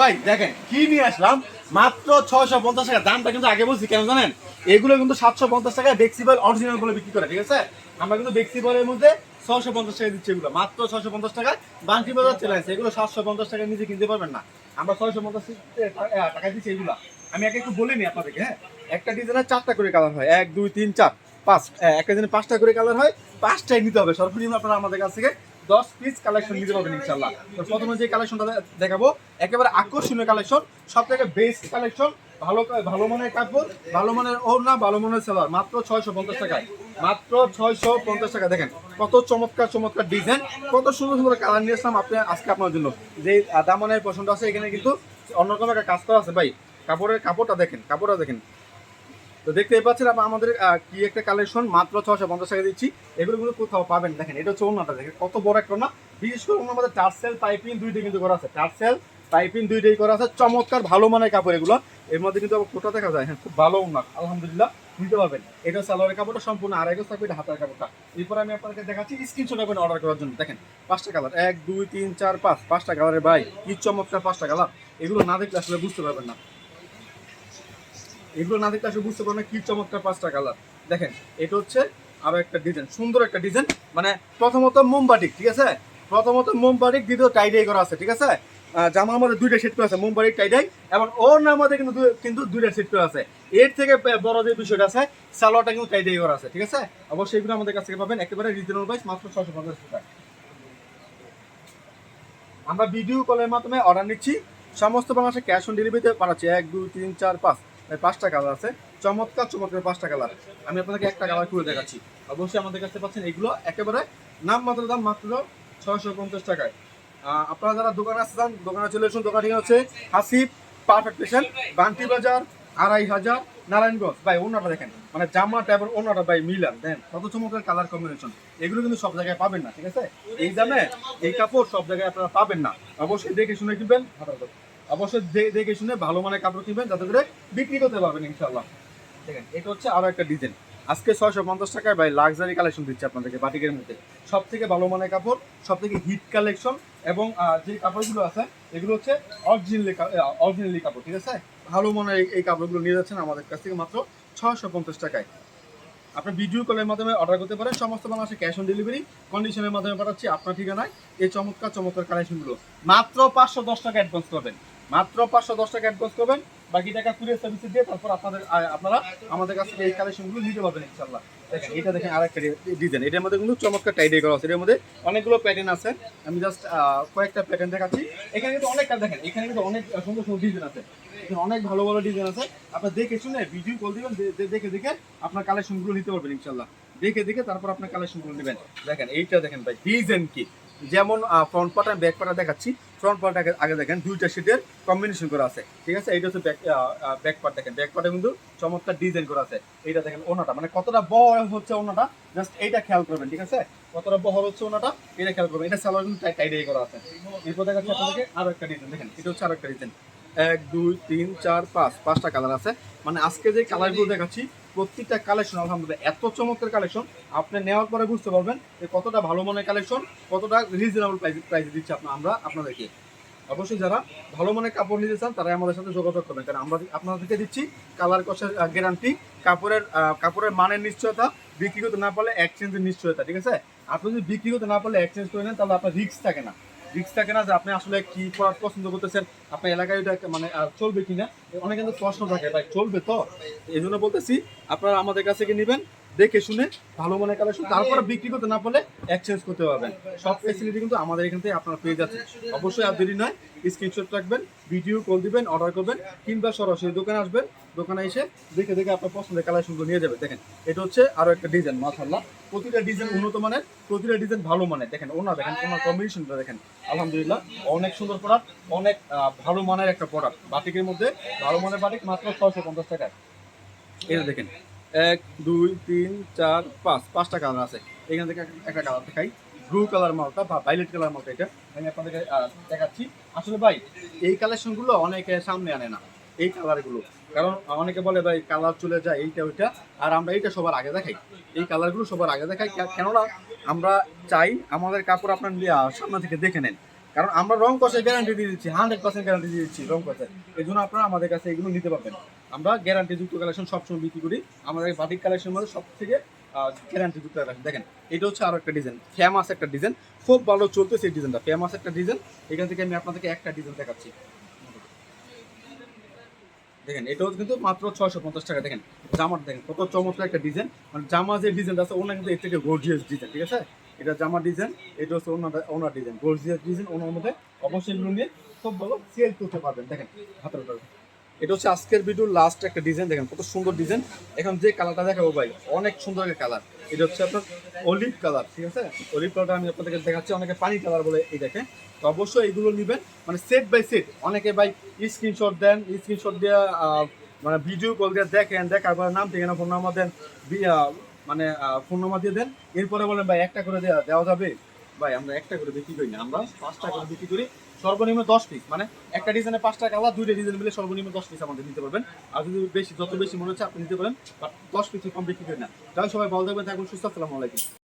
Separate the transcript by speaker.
Speaker 1: ভাই, দেখেন, কি নিয়ে আসলাম? মাত্র ছয়শো পঞ্চাশ টাকা। দামটা কিন্তু আগে বলছি, কেন জানেন? এগুলো কিন্তু সাতশো পঞ্চাশ টাকায় বেক্সিবল অরিজিনালগুলো বিক্রি করে, ঠিক আছে? আমরা কিন্তু বেক্সিবলের মধ্যে ছয়শো পঞ্চাশ টাকা দিচ্ছি এগুলো। মাত্র ছয়শো পঞ্চাশ টাকা বাংকি বাজার চলে আসছে। এগুলো সাতশো পঞ্চাশ টাকা নিজে কিনতে পারবেন না। আমরা ছয়শো পঞ্চাশ টাকা দিচ্ছি এগুলো। আমি আগে একটু বলিনি আপনাদেরকে হ্যাঁ? একটা ডিজাইনের চারটা করে কালার হয়। এক, দুই, তিন, চার, পাঁচ। একটা ডিজাইনে পাঁচটা করে কালার হয়। পাঁচটাই নিতে হবে। সর্বনিম্ন আপনারা আমাদের কাছ থেকে দশ পিস কালেকশন নিতে পারবেন ইনশাল্লাহ তো প্রথমে যে কালেকশনটা দেখাবো, একেবারে আকর্ষণীয় কালেকশন সব থেকে বেস্ট কালেকশন ভালো ভালো মানের কাপড়, ভালো মানের ওড়না, ভালো মানের সেলার মাত্র ছয়শো পঞ্চাশ টাকায়। মাত্র ছয়শো পঞ্চাশ টাকা দেখেন, কত চমৎকার চমৎকার ডিজাইন কত সুন্দর সুন্দর কালার নিয়ে আসলাম আপনি আজকে আপনার জন্য। যে দামনের পছন্দ আছে, এখানে কিন্তু অন্যরকম একটা কাজ করা আছে ভাই। কাপড়ের কাপড়টা দেখেন কাপড়টা দেখেন। তো দেখতেই পাচ্ছেন আমাদের কি একটা কালেকশন মাত্র ছশো পঞ্চাশ টাকা দিচ্ছি। এগুলো কিন্তু কোথাও পাবেন, দেখেন, এটা হচ্ছে ওনাটা দেখেন, কত বড় একটা না বিশেষ করে আমাদের টার্সেল পাইপিং দুইটাই কিন্তু করা আছে। টার্সেল পাইপিং দুইটাই করা আছে। চমৎকার, ভালো মানের কাপড় এগুলো। এর মধ্যে কিন্তু আবার কোটা দেখা যায় হ্যাঁ খুব ভালো ওনা আলহামদুলিল্লাহ, নিতে পারবেন। এটা সালোয়ারের কাপড়টা সম্পূর্ণ আড়াই গজ থাকবে হাতের কাপড়টা। এরপর আমি আপনাকে দেখাচ্ছি স্ক্রিনশট নেবেন অর্ডার করার জন্য। দেখেন, পাঁচটা কালার এক, দুই, তিন, চার, পাঁচ, পাঁচটা কালারের ভাই, কি চমৎকার পাঁচটা কালার এগুলো না দেখলে আসলে বুঝতে পারবেন না। এগুলো না দেখলে আসলে বুঝতে পারবেন কি চমৎকার পাঁচটা কালার দেখেন, এটা হচ্ছে আরও একটা ডিজাইন সুন্দর একটা ডিজাইন মানে প্রথমত মোমবাটিক ঠিক আছে? প্রথমত মোমবাটিক দ্বিতীয় টাইডাই করা আছে, ঠিক আছে? জামার মধ্যে দুইটা সেট করে আছে মোমবাটিক টাইডাই এবং ওর নাম কিন্তু কিন্তু দুইটা সেট করে আছে। এর থেকে বড় যে বিষয়টা আছে, সালোয়ারটা কিন্তু টাইডাই করা আছে, ঠিক আছে? অবশ্যই এগুলো আমাদের কাছ থেকে পাবেন, একেবারে রিজনেবল প্রাইস মাত্র ছশো পঞ্চাশ টাকা। আমরা ভিডিও কলের মাধ্যমে অর্ডার নিচ্ছি। সমস্ত বাংলাদেশে ক্যাশ অন ডেলিভারিতে পাঠাচ্ছি। এক, দুই, তিন, চার, পাঁচ। পাঁচটা কালার আছে। চমৎকার চমৎকার পাঁচটা কালার আমি আপনাকে একটা কালার করে দেখাচ্ছি। অবশ্যই আমাদের কাছে পাচ্ছেন এগুলো একেবারে নাম মাত্র দাম মাত্র ছয়শো পঞ্চাশ টাকায়। আপনারা যারা দোকানে আসছেন দোকানে চলে আসুন। দোকান ঠিকানা হচ্ছে হাসিব পারফেক্ট পেশেন্ট বান্টি বাজার, আড়াই হাজার, নারায়ণগঞ্জ। ভাই ওনাটা দেখেন। মানে জামা ট্যাবের অন্যটা ভাই, মিলান। দেন, কত চমৎকার কালার কম্বিনেশন এগুলো কিন্তু সব জায়গায় পাবেন না, ঠিক আছে? এই দামে, এই কাপড় সব জায়গায় আপনারা পাবেন না। অবশ্যই দেখে শুনে কিনবেন অবশ্যই দেখে শুনে ভালো মানের কাপড় কিনবেন, যাতে করে বিক্রি করতে পারবেন ইনশাল্লাহ দেখেন, এটা হচ্ছে আরও একটা ডিজাইন। আজকে ছয়শো পঞ্চাশ টাকায় ভাই লাক্সারি কালেকশন দিচ্ছে আপনাদেরকে বাটিকের মধ্যে। সব থেকে ভালো মানের কাপড় সব থেকে হিট কালেকশন এবং যে কাপড়গুলো আছে, এগুলো হচ্ছে অরিজিনালি অরিজিনালি কাপড়, ঠিক আছে? ভালো মানের এই- কাপড়গুলো নিয়ে যাচ্ছেন আমাদের কাছ থেকে মাত্র ছয়শো পঞ্চাশ টাকায়। আপনি ভিডিও কলের মাধ্যমে অর্ডার করতে পারেন, সমস্ত বাংলাদেশে ক্যাশ অন ডেলিভারি কন্ডিশনের মাধ্যমে পাঠাচ্ছি আপনার ঠিকানায়। এই চমৎকার চমৎকার কালেকশনগুলো মাত্র পাঁচশো দশ টাকা অ্যাডভান্স করবেন মাত্র পাঁচশো দশ টাকা অ্যাডভান্স করবেন। বাকি টাকা কুরিয়ার সার্ভিসে দিয়ে তারপর আপনাদের আপনারা আমাদের কাছ থেকে এই কালেকশনগুলো নিতে পারবেন ইনশাল্লাহ এটা দেখেন আরেকটা ডিজাইন এটার মধ্যে কিন্তু চমৎকার টাইডে করা আছে। এর মধ্যে অনেকগুলো প্যাটার্ন আছে। আমি জাস্ট কয়েকটা প্যাটার্ন দেখাচ্ছি। এখানে কিন্তু অনেকটা দেখেন, এখানে কিন্তু অনেক সুন্দর সুন্দর ডিজাইন আছে। এখানে অনেক ভালো ভালো ডিজাইন আছে। আপনার দেখে শুনে ভিডিও কল দিবেন দেখে দেখে আপনার কালেকশনগুলো নিতে পারবেন ইনশাল্লাহ দেখে দেখে তারপর আপনার কালেকশনগুলো নেবেন। দেখেন, এইটা দেখেন ভাই ডিজাইন কি? যেমন ফ্রন্ট পার্ট আর ব্যাক পার্ট দেখাচ্ছি। ফ্রন্ট পার্ট আগে দেখেন, দুইটা শিটের কম্বিনেশন করা আছে। ঠিক আছে? এইটা হচ্ছে ব্যাক ব্যাক পার্ট দেখেন। ব্যাক পার্টে কিন্তু চমৎকার ডিজাইন করা আছে। এইটা দেখেন ওনাটা। মানে কতটা বড় হচ্ছে ওনাটা জাস্ট এইটা খেয়াল করবেন, ঠিক আছে? কতটা বহর হচ্ছে ওনাটা, এটা খেয়াল করবেন। এটা সালোয়ার কিন্তু টাইটাই করা আছে। এরপর দেখাচ্ছি আপনাদেরকে আরও একটা ডিজাইন দেখেন, এটা হচ্ছে আরও একটা ডিজাইন এক, দুই, তিন, চার, পাঁচ। পাঁচটা কালার আছে। মানে আজকে যে কালারগুলো দেখাচ্ছি প্রত্যেকটা কালেকশন আলহামদুলিল্লাহ, এত চমৎকার কালেকশন আপনি নেওয়ার পরে বুঝতে পারবেন যে কতটা ভালো মানের কালেকশন কতটা রিজনেবল প্রাইস প্রাইসে দিচ্ছি আপনা আমরা আপনাদেরকে। অবশ্যই যারা ভালো মানের কাপড় নিতে চান তারা আমাদের সাথে যোগাযোগ করবেন। কারণ আমরা আপনাদেরকে দিচ্ছি কালার কষের গ্যারান্টি কাপড়ের কাপড়ের মানের নিশ্চয়তা, বিক্রি করতে না পারলে এক্সচেঞ্জের নিশ্চয়তা, ঠিক আছে? আপনি যদি বিক্রি করতে না পারলে এক্সচেঞ্জ করে নেন, তাহলে আপনার রিস্ক থাকে না। রিস্ক থাকে না যে আপনি আসলে কি পছন্দ করতেছেন, আপনার এলাকায় এটা মানে চলবে কিনা? অনেক কিন্তু প্রশ্ন থাকে, ভাই, চলবে তো? এই জন্য বলতেছি, আপনারা আমাদের কাছে কি নেবেন। দেখে শুনে ভালো মনে কালেকশন, তারপরে বিক্রি করতে না পারলে এক্সচেঞ্জ করতে পারবেন। সব ফেসিলিটি কিন্তু আমাদের এখান থেকে আপনারা পেয়ে যাচ্ছেন। অবশ্যই আর দেরি নয় স্ক্রিনশট রাখবেন ভিডিও কল দিবেন অর্ডার করবেন, কিংবা সরাসরি দোকানে আসবেন। দোকানে এসে দেখে দেখে আপনার পছন্দের কালেকশনগুলো নিয়ে যাবে দেখেন, এটা হচ্ছে আরও একটা ডিজাইন মাশাল্লাহ প্রতিটা ডিজাইন উন্নত মানের, প্রতিটা ডিজাইন ভালো মানের। দেখেন, ওনার দেখেন, ওনার কম্বিনেশনটা দেখেন। আলহামদুলিল্লাহ, অনেক সুন্দর প্রোডাক্ট অনেক ভালো মানের একটা প্রোডাক্ট বাটিকের মধ্যে ভালো মানের বাটিক মাত্র ছয়শো পঞ্চাশ টাকায়। এটা দেখেন এক, দুই, তিন, চার, পাঁচ, পাঁচটা কালার আছে। এখান থেকে একটা কালার দেখাই। ব্লু কালার মালটা বা ভাইলেট কালার মালটা এটা। আমি আপনাদেরকে দেখাচ্ছি। আসলে ভাই, এই কালেকশনগুলো অনেকে সামনে আনে না, এই কালারগুলো কারণ অনেকে বলে, ভাই কালার চলে যায় এইটা, ওইটা। আর আমরা এইটা সবার আগে দেখাই। এই কালারগুলো সবার আগে দেখাই। কেননা আমরা চাই আমাদের কাপড় আপনার সামনে থেকে দেখে নেন। কারণ আমরা রং কষে গ্যারান্টি দিয়ে দিচ্ছি হান্ড্রেড পার্সেন্ট গ্যারান্টি দিয়ে দিচ্ছি রং কষে এই জন্য আপনারা আমাদের কাছে এগুলো নিতে পারবেন। আমরা গ্যারান্টি যুক্ত কালেকশন সবসময় বিক্রি করি। আমাদের বাটিক কালেকশন মধ্যে সব থেকে গ্যারান্টি যুক্ত কালেকশন দেখেন, এটা হচ্ছে আরও একটা ডিজাইন ফেমাস একটা ডিজাইন খুব ভালো চলতেছে এই ডিজাইনটা ফেমাস একটা ডিজাইন এখান থেকে আমি আপনাদেরকে একটা ডিজাইন দেখাচ্ছি। দেখেন, এটাও কিন্তু মাত্র ছয়শো পঞ্চাশ টাকা। দেখেন জামার দেখেন, কত চমৎকার একটা ডিজাইন মানে জামা যে ডিজাইনটা আছে, ওনার কিন্তু এর থেকে গর্জিয়াস ডিজাইন ঠিক আছে? এটা জামার ডিজাইন এটা হচ্ছে ওনার ওনার ডিজাইন গর্জিয়াস ডিজাইন ওনার মধ্যে অবশ্যই এগুলো নিয়ে খুব ভালো সেল করতে পারবেন, দেখেন, হাতের। এটা হচ্ছে আজকের ভিডিওর লাস্ট একটা ডিজাইন দেখেন, কত সুন্দর ডিজাইন এখন যে কালারটা দেখাবো ভাই, অনেক সুন্দর একটা কালার এটা হচ্ছে আপনার অলিভ কালার ঠিক আছে? অলিভ কালারটা আমি আপনাদেরকে দেখাচ্ছি, অনেকে পানি কালার বলে এই দেখে। তো অবশ্যই এইগুলো নেবেন মানে সেট বাই সেট অনেকে ভাই স্ক্রিনশট দেন স্ক্রিনশট দিয়ে মানে ভিডিও কল দিয়ে দেখেন, দেখার পরে নাম ঠিকানা ফোন নাম্বার দেন মানে ফোন নাম্বার দিয়ে দেন। এরপরে বলেন, ভাই, একটা করে দেওয়া যাবে? ভাই, আমরা একটা করে বিক্রি করি না। আমরা পাঁচটা করে বিক্রি করি। সর্বনিম্ন দশ পিস মানে একটা ডিজাইনে টাকা কালার, দুইটা ডিজাইন মিলে সর্বনিম্ন দশ পিস আমাদের নিতে পারবেন। আর যদি বেশি, যত বেশি মনে হচ্ছে, আপনি নিতে পারেন। বাট দশ পিস কম বিক্রি করি না। তাহলে সবাই ভালো থাকবেন, থাকুন, সুস্থ আসসালামু আলাইকুম।